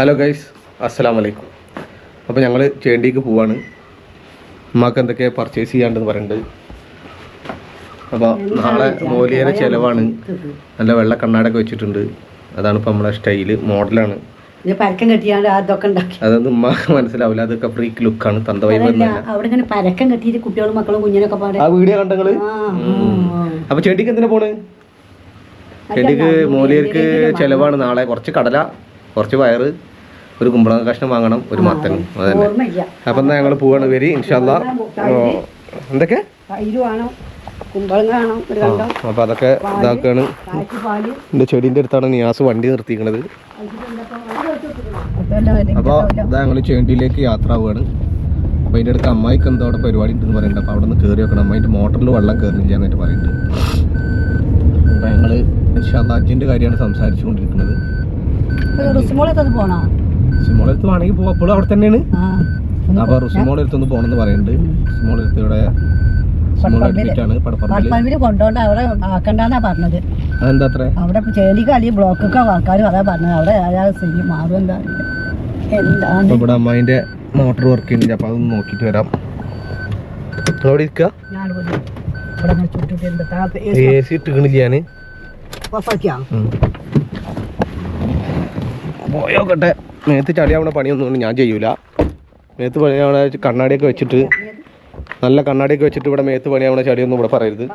Hello guys അസ്സലാം വലൈക്കും അപ്പോൾ ഞങ്ങൾ ചേണ്ടിക്ക് പോവാണ്. ഉമ്മാക്ക് എന്തൊക്കെ പർച്ചേസ് ചെയ്യാണ്ടെന്ന് പറയുന്നുണ്ട് അപ്പോൾ നാളെ മോലിയേനെ ചിലവാണ്. നല്ല വെള്ള കണ്ണാടൊക്കെ വെച്ചിട്ടുണ്ട്. അതാണ് ഇപ്പോൾ നമ്മുടെ സ്റ്റൈൽ മോഡലാണ് പരക്കം കെട്ടിയാണ്ട് അതൊക്കെ ഉണ്ടാക്കി. അതൊന്നും ഉമ്മാക്ക് മനസ്സിലാവില്ല. അതൊക്കെ ഫ്രീക്ക് ലുക്കാണ് തന്തവൈ അവിടെ ഇങ്ങനെ പരക്കം കെട്ടിയിട്ട് കുട്ടികളും മക്കളും കുഞ്ഞിനൊക്കെ പാടെ. ആ വീഡിയോ കണ്ടങ്ങൾ. അപ്പോൾ ചെടിക്ക് എന്തിനാ പോണ്? ചെടിക്ക് മോലിയർക്ക് ചിലവാണ്. നാളെ. കുറച്ച് കടല കുറച്ച് വയറ് ഒരു കുമ്പളങ്ങ കഷ്ണം വാങ്ങണം ഒരു മത്തനും അതന്നെ അപ്പൊ അപ്പം ഞങ്ങൾ പോവാണ് വരി ഇൻഷാല്ല എന്തൊക്കെ? അപ്പം അതൊക്കെ ഇതാക്കാണ്. എന്റെ ചെടിന്റെ എന്റെ ചെടീന്റെ അടുത്താണ് നിയാസ് വണ്ടി നിർത്തിക്കണത് അപ്പോൾ ഇതാ ഞങ്ങൾ ചേണ്ടിയിലേക്ക് യാത്ര ആവുകയാണ് അപ്പൊ അതിന്റെ അടുത്ത് അമ്മായിക്ക് എന്തോ അവിടെ പരിപാടി ഉണ്ടെന്ന് പറയുന്നുണ്ട്. അപ്പോൾ അവിടെ നിന്ന് കയറി വെക്കണം അമ്മായിന്റെ മോട്ടറിൽ വെള്ളം കയറുന്നില്ല എന്നിട്ട് പറയുന്നുണ്ട്. അപ്പോൾ ഞങ്ങൾ ഇൻഷാല്ല അജിന്റെ കാര്യമാണ് സംസാരിച്ചുകൊണ്ടിരിക്കുന്നത്. സിമോളെ അടുത്ത് വേണമെങ്കിൽ അപ്പോഴും അവിടെ തന്നെയാണ്. അപ്പൊ റുസിമോളെ അടുത്തൊന്ന് പോകണമെന്ന് പറയുന്നുണ്ട്. റുസിമോളെ അടുത്ത് ഇവിടെ സിമോളെ കൊണ്ടോണ്ട് അവിടെ ആക്കണ്ടെന്നാ പറഞ്ഞത്. അതെന്താ അവിടെ ചേലിക്ക് അല്ലെങ്കിൽ ബ്ലോക്കൊക്കെ ആൾക്കാരും അതാ പറഞ്ഞത്. അവിടെ മാറും എന്താ? എന്താണ്? ഇവിടെ മോട്ടർ വർക്ക് അപ്പൊ അതൊന്ന് നോക്കിട്ട് വരാം. അവിടെ ഇരിക്കുക എ സി ഇട്ടിക്കണില്ല ഞാൻ പോയോക്കട്ടെ. മേത്ത് ചളിയാവണ പണിയൊന്നും ഞാൻ ചെയ്യൂല. മേത്ത് പണിയാവണ കണ്ണാടിയൊക്കെ വെച്ചിട്ട് നല്ല കണ്ണാടിയൊക്കെ വെച്ചിട്ട് ഇവിടെ മേത്ത് പണിയാവണ ചളിയൊന്നും ഇവിടെ പറയരുത്.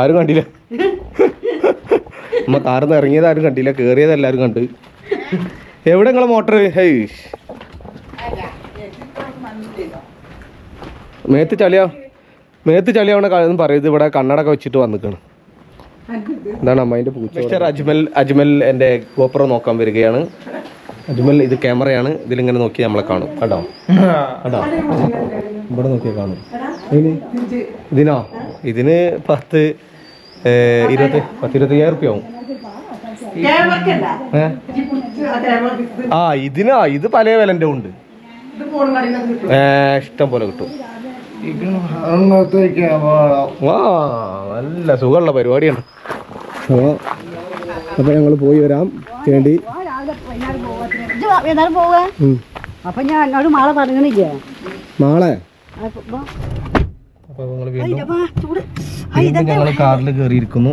ആരും കണ്ടില്ല. നമ്മ കാറിന്ന് ഇറങ്ങിയത് ആരും കണ്ടില്ല കയറിയത് എല്ലാവരും കണ്ട്. എവിടെ നിങ്ങളെ മോട്ടർ ഹേയ്. മേത്ത് ചളിയാ മേത്ത് ചളിയാവണ കാര്യം പറയരുത് ഇവിടെ കണ്ണടൊക്കെ വെച്ചിട്ട് വന്നിക്കാണ്. എന്താണ് അമ്മേന്റെ പൂച്ച മിസ്റ്റർ അജ്മൽ അജ്മൽ എന്റെ ഗോപ്രോ നോക്കാൻ വരികയാണ്. അജ്മൽ ഇത് ക്യാമറയാണ്. ഇതിലിങ്ങനെ നോക്കി നമ്മളെ കാണും. കേട്ടോ കേട്ടോ ഇവിടെ നോക്കിയാൽ കാണും. ഇതിന് ഇതിനോ? പത്ത് ഇരുപത്തി പത്ത് ഇരുപത്തയ്യായിരം റുപ്യ ആവും? ആ ഇതിനാ ഇത് പല വിലന്റെ ഉണ്ട്. ഇഷ്ടം പോലെ കിട്ടും. ആ നല്ല സുഖമുള്ള പരിപാടിയാണ്. അപ്പോൾ അപ്പോൾ ഞങ്ങൾ പോയി വരാം. ഏതായാലും പോവുക അപ്പൊ ഞാൻ എന്നോട് മാളെ പറഞ്ഞില്ലേ? നാളെ അപ്പൊ അപ്പോൾ നിങ്ങൾ വീണ്ടും അപ്പൊ ചൂട്. വീണ്ടും ഞങ്ങൾ കാറിൽ കയറിയിരിക്കുന്നു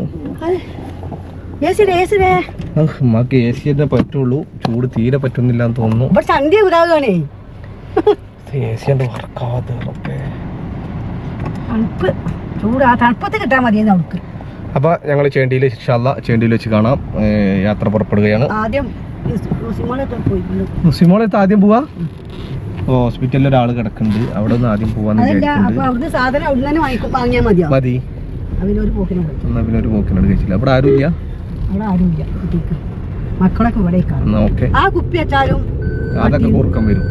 ഏസിടേ ഏസിടേ നമുക്ക് എ സി തന്നെ പറ്റുള്ളൂ. ചൂട് തീരെ പറ്റുന്നില്ല എന്ന് തോന്നുന്നു സന്ധ്യ ഉദാകുകയാണേ എ സി ഉണ്ട് വർക്കാവാതെ റബ്ബേ. തണുപ്പ്. ചൂട് ആ തണുപ്പത്ത് കിട്ടാൻ മതി നമുക്ക്. അപ്പോൾ ഞങ്ങൾ ചേണ്ടിയിൽ ഇൻഷാല്ല ചേണ്ടിയിൽ വെച്ച് കാണാം. യാത്ര പുറപ്പെടുകയാണ്. ആദ്യം മുസ്ലിമോളത്ത് ആദ്യം പോവാ? ഹോസ്പിറ്റലിൽ ഒരാൾ കിടക്കുന്നുണ്ട്. അവിടെ നിന്ന് ആദ്യം പോവാന്ന് മതി. എന്നാ പിന്നെ ഒരു പോക്കിനോട് കഴിച്ചില്ല. അവിടെ ആരും ഇല്ല? മക്കളൊക്കെ ഇവിടെ ആ കുപ്പി വെച്ചാലും അതൊക്കെ കൂർക്കം വരും.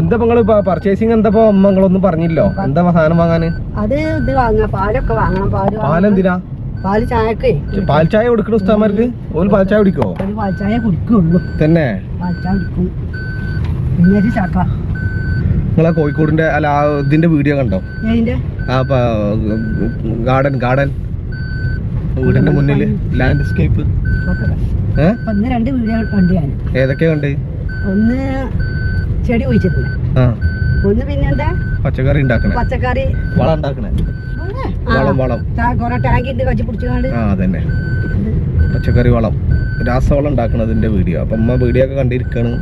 എന്താ നിങ്ങൾ പർച്ചേസിങ് എന്താ നിങ്ങളൊന്നും പറഞ്ഞില്ലോ? എന്താ സാധനം വാങ്ങാന്? അത് ഇത് വാങ്ങാ പാലൊക്കെ വാങ്ങണം പാൽ പാലെന്തിനാ? പാൽ ചായക്കേ പാൽ ചായ കൊടുക്കണ ഉസ്താമാർക്ക് ഓൽ പാൽ ചായ കുടിക്കോ? പാൽ ചായ കുടിക്കുള്ളൂ. തന്നെ? പാൽ ചായ കുടിക്കും. പിന്നെ ഒരു ചക്ക. നിങ്ങളാ കോഴിക്കോടിന്റെ അല്ല ഇതിന്റെ വീഡിയോ കണ്ടോ? ആ ഗാർഡൻ ഗാർഡൻ. വീടിന്റെ മുന്നിൽ ലാൻഡ്സ്കേപ്പ്. ഇന്ന് രണ്ട് വീഡിയോ കണ്ടു ഞാൻ. ഏതൊക്കെയാ കണ്ട്? ഒന്ന് ചെടി കുഴിച്ചിട്ടുണ്ട് ആ. ഒന്ന് പിന്നെന്താ? പച്ചക്കറി ഉണ്ടാക്കണേ. പച്ചക്കറി. വളം ഉണ്ടാക്കണേ. വളം വളം. അതന്നെ. പച്ചക്കറി വളം. രാസവളം ഉണ്ടാക്കണതിന്റെ വീഡിയോ. അപ്പം അമ്മ വീഡിയോ ഒക്കെ കണ്ടിരിക്കാണ്.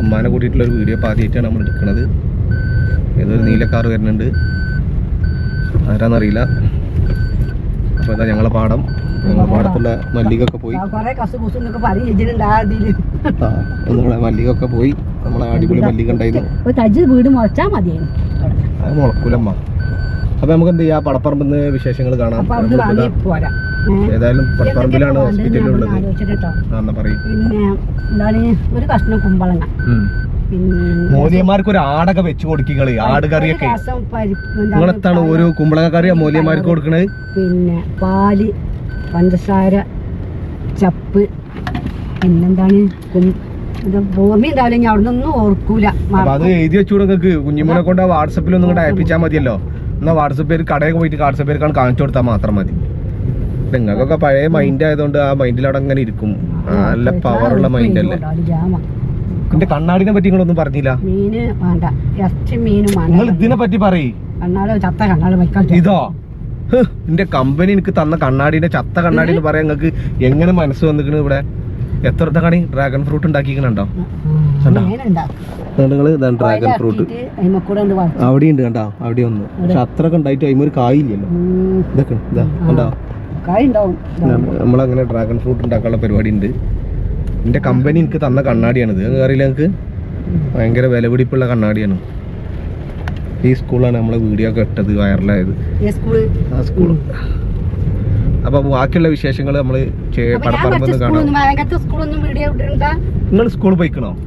അമ്മാനെ കൂട്ടിയിട്ടുള്ള ഒരു വീഡിയോ ആദ്യമായിട്ടാണ് നമ്മൾ എടുക്കുന്നത്. ഏതൊരു നീലക്കാർ വരുന്നുണ്ട്. ആരാന്നറിയില്ല. അപ്പോൾ ഇതാ ഞങ്ങളെ പാടം. ഞങ്ങളെ പാടത്തുള്ള മല്ലികൊക്കെ പോയി. നമ്മളെ മല്ലികൊക്കെ പോയി. നമ്മളെ അടിപൊളി മല്ലിക ഉണ്ടായിരുന്നു. വീട് മുളച്ചാ മതിയായിരുന്നു. അത് മുളക്കൂലമ്മ. അപ്പോൾ നമുക്ക് എന്ത് ചെയ്യാം പടപ്പറമ്പെന്ന് വിശേഷങ്ങൾ കാണാം. അപ്പൊ? ഏതായാലും പടപ്പറമ്പിലാണ് ഹോസ്പിറ്റലിൽ ഉള്ളത്. എന്നാ പറയും. പിന്നെ എന്താണ്? ഒരു കഷ്ണം കുമ്പളങ്ങ. മോലിയന്മാർക്ക് ഒരു ആടൊക്കെ വെച്ച് കൊടുക്കിക്കളി ആട് കറിയൊക്കെ നിങ്ങളെത്താണ് ഒരു കുമ്പളങ്ങ കറിയാ മോലിയന്മാർക്ക് കൊടുക്കണത്? പിന്നെ പാൽ പഞ്ചസാര ചപ്പ് പിന്നെന്താണ്? അത് എഴുതി വെച്ചു നിങ്ങൾക്ക് കുഞ്ഞുമോനെ കൊണ്ട് വാട്സപ്പിൽ ഒന്നും കൂടെ അയപ്പിച്ചാൽ മതിയല്ലോ. എന്നാ വാട്സപ്പ് പേര് കടയിൽ പോയിട്ട് വാട്സപ്പ് പേര് കാണിച്ചു കൊടുത്താൽ മാത്രം മതി. നിങ്ങൾക്കൊക്കെ പഴയ മൈൻഡ് ആയതുകൊണ്ട് ആ മൈൻഡിൽ അവിടെ അങ്ങനെ ഇരിക്കും. നല്ല നല്ല പവറുള്ള മൈൻഡ് അല്ലേ? എന്റെ കണ്ണാടിനെ പറ്റി നിങ്ങളൊന്നും പറഞ്ഞില്ല? മീന് വേണ്ട ഇറച്ചി മീനും നിങ്ങൾ ഇതിനെ പറ്റി പറയ്. കണ്ണാട് ചത്ത കണ്ണാട് വയ്ക്കാൻ ഇതോ? എന്റെ കമ്പനി എനിക്ക് തന്ന കണ്ണാടിന്റെ ചത്ത കണ്ണാടി എന്ന് പറയാൻ നിങ്ങൾക്ക് എങ്ങനെ മനസ്സ് വന്നിക്കണ് ഇവിടെ? എത്ര കണി ഡ്രാഗൺ ഫ്രൂട്ട് ഉണ്ടാക്കിക്കണുണ്ടോ നിങ്ങൾ ഇതാണ് ഡ്രാഗൺ ഫ്രൂട്ട് അവിടെ ഉണ്ട് കണ്ടോ? അവിടെ. ഒന്ന് പക്ഷെ അത്ര ഒക്കെ ഉണ്ടായിട്ട് ഒരു കായില്ലല്ലോ. ഇതൊക്കെ ഇതാ കണ്ടോ? നമ്മളങ്ങനെ ഡ്രാഗൺ ഫ്രൂട്ട് ഉണ്ടാക്കാനുള്ള പരിപാടി ഉണ്ട് എന്റെ കമ്പനി എനിക്ക് തന്ന കണ്ണാടിയാണ് ഇത് അറിയില്ല എനിക്ക് ഭയങ്കര വിലപിടിപ്പുള്ള കണ്ണാടിയാണ്. ഈ സ്കൂളാണ് നമ്മളെ വീഡിയോ ഒക്കെ ഇട്ടത് വൈറലായത് ആ സ്കൂൾ അപ്പൊ ബാക്കിയുള്ള വിശേഷങ്ങൾ നമ്മൾ കാണാം. നിങ്ങൾ സ്കൂളിൽ പോയിക്കണോ?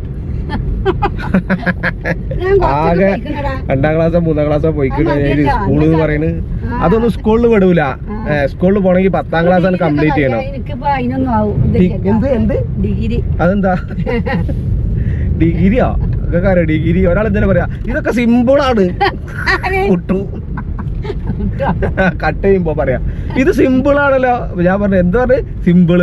ആകെ. രണ്ടാം ക്ലാസ്സോ മൂന്നാം ക്ലാസ്സോ പോയിക്കണ സ്കൂൾ എന്ന്. പറയുന്നത്. അതൊന്നും സ്കൂളിൽ വിടൂല. സ്കൂളിൽ പോണെങ്കിൽ പത്താം ക്ലാസ് ആണ് കംപ്ലീറ്റ് ചെയ്യണം. എന്ത് എന്ത്? ഡിഗ്രി. അതെന്താ? ഡിഗ്രിയോ? ഒക്കെ ഡിഗ്രി? ഒരാൾ എന്തിനാ പറയാ ഇതൊക്കെ സിമ്പിൾ ആണ്. കുട്ടു. കട്ട് ചെയ്യുമ്പോ പറയാ. ഇത് സിമ്പിൾ ആണല്ലോ. ഞാൻ പറഞ്ഞു എന്താ പറഞ്ഞു? സിമ്പിൾ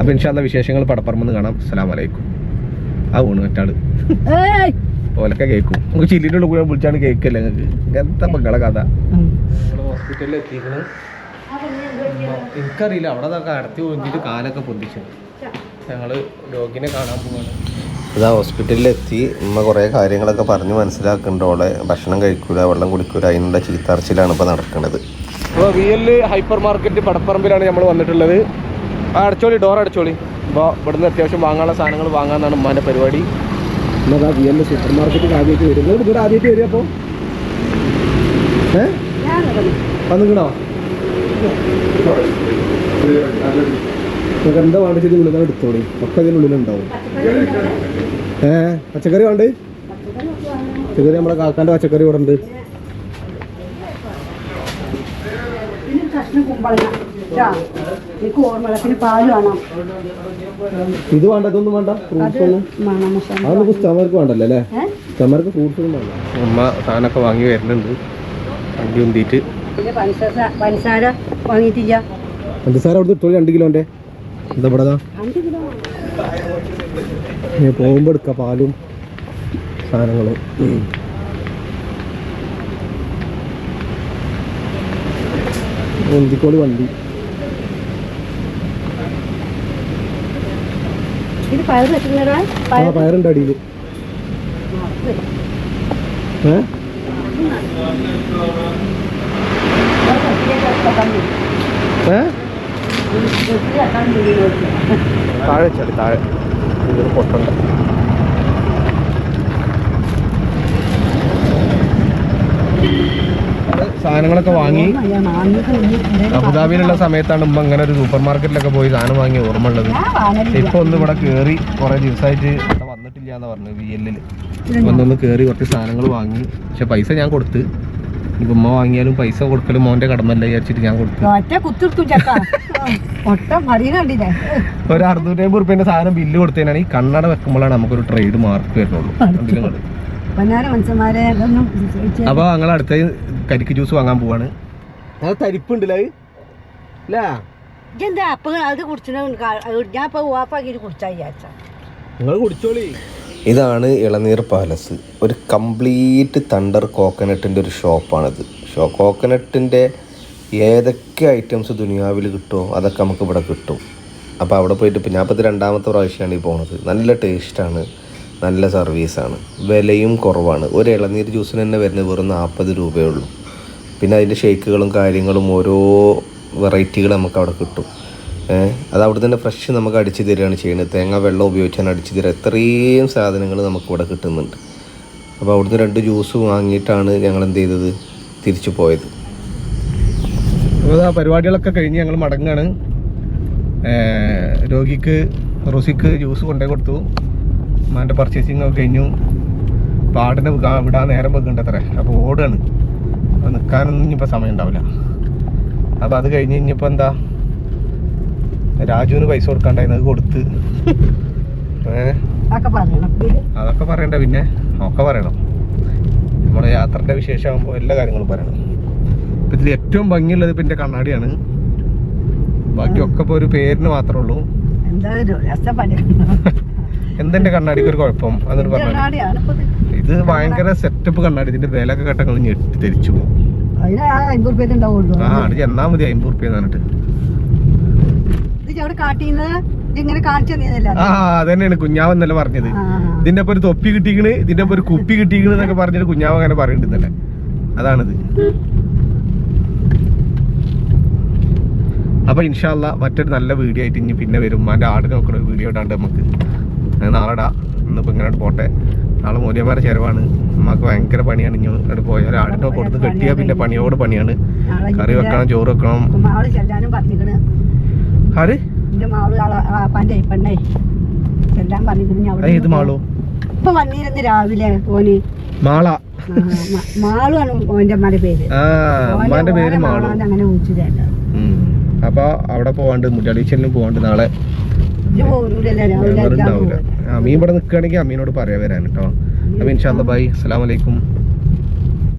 അപ്പൊ ഇൻഷാല്ല വിശേഷങ്ങൾ പടപ്പറമ്പെന്ന് കാണാം. സലാം വലൈക്കും ആ ഊണ് മറ്റാൾ ഏയ്! ഓലൊക്കെ കേൾക്കും നമുക്ക് ചില്ലിന്റെ കൂടെ വിളിച്ചാണ് കേൾക്കല്ലേ നിങ്ങൾക്ക്? എന്താ മക്കളെ കഥ. ഹോസ്പിറ്റലിൽ എത്തിക്കണ്. എനിക്കറിയില്ല. അവിടെ കടത്തി പോയിട്ട് കാലൊക്കെ പൊന്തിച്ചു. ഞങ്ങൾ ഡോഗിനെ കാണാൻ പോവാണ്. ഇതാ ഹോസ്പിറ്റലിൽ എത്തി ഉമ്മ കുറേ കാര്യങ്ങളൊക്കെ പറഞ്ഞ് മനസ്സിലാക്കുന്നുണ്ട്. ഓളെ ഭക്ഷണം കഴിക്കൂല വെള്ളം കുടിക്കൂല അതിനുള്ള ചീത്തറച്ചിലാണ് ഇപ്പോൾ നടക്കുന്നത് അപ്പോൾ വി എൽ ഹൈപ്പർ മാർക്കറ്റ് പടപ്പറമ്പിലാണ് നമ്മൾ വന്നിട്ടുള്ളത്. ആ അടച്ചോളി ഡോർ അടച്ചോളി. അപ്പോൾ ഇവിടുന്ന് അത്യാവശ്യം വാങ്ങാനുള്ള സാധനങ്ങൾ വാങ്ങാന്നാണ് ഉമ്മാന്റെ പരിപാടി. എന്നാ വി എൽ സൂപ്പർ മാർക്കറ്റിൽ ആദ്യമായിട്ട് വരുന്നത് ഇവിടെ ആദ്യമായിട്ട് വരിക അപ്പോൾ ഏ? വന്നിക്കണോ നിങ്ങൾക്ക് എന്താ വേണ്ടത് ഇതിന്റെ ഉള്ളിൽ എടുത്തോളി. ഒക്കെ അതിനുള്ളിലുണ്ടാവും ഏ പച്ചക്കറി വേണ്ട? പച്ചക്കറി നമ്മുടെ കാക്കാന്റെ പച്ചക്കറി ഇവിടെ ഉണ്ട്. ഇതാ, വേണ്ട ഇതൊന്നും വേണ്ട. ഫ്രൂട്ട്സ് ഒന്നും. അതൊന്നും പുസ്തകന്മാർക്ക് വേണ്ടല്ലോ അല്ലേ? ഏ? ഫ്രൂട്ട്സ് ഒന്നും വേണ്ട. അമ്മ സാധനമൊക്കെ വാങ്ങി വരുന്നുണ്ട്. വണ്ടി ഉന്തിയിട്ട്. പിന്നെ പഞ്ചസാര പഞ്ചസാര വാങ്ങിയിട്ടില്ല. പഞ്ചസാര അവിടുത്തെ ഇട്ടോളി രണ്ട് കിലോന്റെ. എന്താ പോകുമ്പോ എടുക്ക പോകുമ്പോൾ പാലും സാധനങ്ങളും. ഒന്തിക്കോട് വണ്ടി. ആ പയറുണ്ട് അടിയിൽ ഏ? ഏ? താഴെ വെച്ചാൽ താഴെ. ഇതൊരു പൊട്ടുണ്ട് സാധനങ്ങളൊക്കെ വാങ്ങി. അബുദാബിയിലുള്ള സമയത്താണ് ഉമ്മ ഇങ്ങനെ ഒരു സൂപ്പർ മാർക്കറ്റിലൊക്കെ പോയി സാധനം വാങ്ങി ഓർമ്മ ഉള്ളത്. ഇപ്പൊ ഒന്ന് ഇവിടെ കേറി കുറെ ദിവസമായിട്ട് വന്നിട്ടില്ല എന്ന് പറഞ്ഞു വി എല്ലിൽ വന്നൊന്ന് കേറി കുറച്ച് സാധനങ്ങൾ വാങ്ങി. പക്ഷെ പൈസ ഞാൻ കൊടുത്ത്. ഇപ്പൊ ഉമ്മ വാങ്ങിയാലും പൈസ കൊടുക്കലും മോന്റെ കടമല്ല വിചാരിച്ചിട്ട് ഞാൻ കൊടുത്തു. ഒരു അറുന്നൂറ്റി അമ്പത് റുപ്യന്റെ സാധനം ബില്ല് കൊടുത്തതിനാണ് ഈ കണ്ണട വെക്കുമ്പോഴാണ് നമുക്കൊരു ട്രേഡ് മാർക്ക് വരുന്നുള്ളൂ. അപ്പൊ ഞങ്ങൾ അടുത്ത കരിക്ക് ജ്യൂസ് വാങ്ങാൻ പോവാണ്. അത് തരിപ്പുണ്ടല്ലേ അല്ലേ ഇതെന്താ? അപ്പൊ അത് കുടിച്ചു ഞാൻ ഇപ്പൊ ഓഫാക്കിട്ട് കുടിച്ചാ വിചാരിച്ച നിങ്ങൾ കുടിച്ചോളി. ഇതാണ് ഇളനീർ പാലസ്. ഒരു കംപ്ലീറ്റ് തണ്ടർ കോക്കനട്ടിന്റെ ഒരു ഷോപ്പാണിത്. ഷോ കോക്കനട്ടിന്റെ ഏതൊക്കെ ഐറ്റംസ് ദുനിയാവിൽ കിട്ടുമോ അതൊക്കെ നമുക്ക് ഇവിടെ കിട്ടും. അപ്പോൾ അവിടെ പോയിട്ട് ഇപ്പോൾ ഞാൻ ഇപ്പോൾ രണ്ടാമത്തെ പ്രാവശ്യമാണ് ഈ പോണത്. നല്ല ടേസ്റ്റാണ് നല്ല സർവീസാണ് വിലയും കുറവാണ്. ഒരു ഇളനീർ ജ്യൂസിന് തന്നെ വരുന്നത് വെറും നാൽപ്പത് രൂപയേ ഉള്ളൂ. പിന്നെ അതിന്റെ ഷേക്കുകളും കാര്യങ്ങളും ഓരോ വെറൈറ്റികൾ നമുക്ക് അവിടെ കിട്ടും. അത് അവിടെ തന്നെ ഫ്രഷ് നമുക്ക് അടിച്ചു തരികയാണ് ചെയ്യുന്നത്. തേങ്ങ വെള്ളം ഉപയോഗിച്ചാണ് അടിച്ചു തരിക. ഇത്രയും സാധനങ്ങൾ നമുക്കിവിടെ കിട്ടുന്നുണ്ട്. അപ്പോൾ അവിടുന്ന് രണ്ട് ജ്യൂസ് വാങ്ങിയിട്ടാണ് ഞങ്ങൾ എന്ത് ചെയ്തത്? തിരിച്ചു പോയത്. അപ്പോൾ ആ പരിപാടികളൊക്കെ കഴിഞ്ഞ് ഞങ്ങൾ മടങ്ങാണ്. രോഗിക്ക് റോസിക്ക് ജ്യൂസ് കൊണ്ടേ കൊടുത്തു. മാന്റെ പർച്ചേസിങ് ഒക്കെ കഴിഞ്ഞു. പാടിനെ വിടാൻ വിടാൻ നേരം വെക്കുന്നുണ്ട് അത്ര അപ്പോൾ ഓടുകയാണ് അപ്പോൾ നിൽക്കാനൊന്നും ഇനിയിപ്പോൾ സമയം ഉണ്ടാവില്ല അപ്പോൾ അത് കഴിഞ്ഞ് ഇനിയിപ്പോൾ എന്താ? രാജുവിന് പൈസ കൊടുക്കാണ്ടായിരുന്നു അത് കൊടുത്ത്. ഒക്കെ അതൊക്കെ പറയണ്ട പിന്നെ ഒക്കെ പറയണം. നമ്മുടെ യാത്രന്റെ വിശേഷമാകുമ്പോൾ എല്ലാ കാര്യങ്ങളും പറയണം. ഇപ്പം ഇതിൽ ഏറ്റവും ഭംഗിയുള്ളത് ഇപ്പം എന്റെ കണ്ണാടിയാണ്. ബാക്കിയൊക്കെ ഇപ്പോൾ ഒരു പേരിന് മാത്രമേ ഉള്ളൂ. എന്തെന്റെ കണ്ണാടിക്ക് ഒരു കുഴപ്പം? അതൊരു പറഞ്ഞു. ഇത്. ഭയങ്കര സെറ്റപ്പ് കണ്ണാടി. ഇതിന്റെ വിലയൊക്കെ കേട്ടങ്ങൾ ഞെട്ടി തിരിച്ചു പോകും ആ എന്നാ അത് ചെന്നാ മതി അമ്പത് റുപ്യ എന്നിട്ട് അവിടെ കാട്ടിന്ന് ഇതിങ്ങനെ കാണിച്ചു തന്നില്ല ആ അതന്നെയാണ് കുഞ്ഞാവ് ഇന്നലെ പറഞ്ഞത്. ഇതിന്റെ ഒപ്പം ഒരു തൊപ്പി കിട്ടിക്കണ് ഇതിന്റെ ഒപ്പം ഒരു കുപ്പി കിട്ടിക്കണ് എന്നൊക്കെ പറഞ്ഞിട്ട് കുഞ്ഞാവ് അങ്ങനെ പറയുന്നുണ്ട് ഇന്നലെ. അതാണിത്. അപ്പൊ ഇൻഷാല്ല മറ്റൊരു നല്ല വീഡിയോ ആയിട്ട് ഇനി പിന്നെ വരും. അതിന്റെ ആട് നോക്കുന്ന ഒരു വീഡിയോ ഇടാണ്ട് നമുക്ക്. നാളെടാ നാളെ ഇടാം. ഇന്നിപ്പോ ഇങ്ങനെ പോട്ടെ. നാളെ മൂല്യന്മാരെ ചെലവാണ്. നമുക്ക് ഭയങ്കര പണിയാണ്. ഇനി അവിടെ പോയ ആടിനെ കൊടുത്ത് കെട്ടിയാൽ പിന്നെ പണിയോട് പണിയാണ്. കറി വെക്കണം ചോറ് വെക്കണം. ആര്? എന്റെ മാളു ആപ്പാന്റെ പെണ്ണേ എല്ലാം മാളോ. ഇപ്പൊ വന്നിരുന്ന് രാവിലെ ഓന്. മാള. ആ, മ- മാളുവാണ് ഓന്റെ അമ്മയുടെ പേര്. അമ്മാന്റെ പേര് മാളു. അങ്ങനെ വിളിച്ചതല്ല. അപ്പൊ അവിടെ പോവാണ്ട് മുരളീശ്വരനും പോവാണ്ട് നാളെ മീൻ. അമീൻ ഇവിടെ നിൽക്കുകയാണെങ്കിൽ അമ്മീനോട് പറയാൻ വരാൻ കേട്ടോ. അപ്പൊ ഇൻഷാല്ല ബൈ. അസ്സലാമലൈക്കും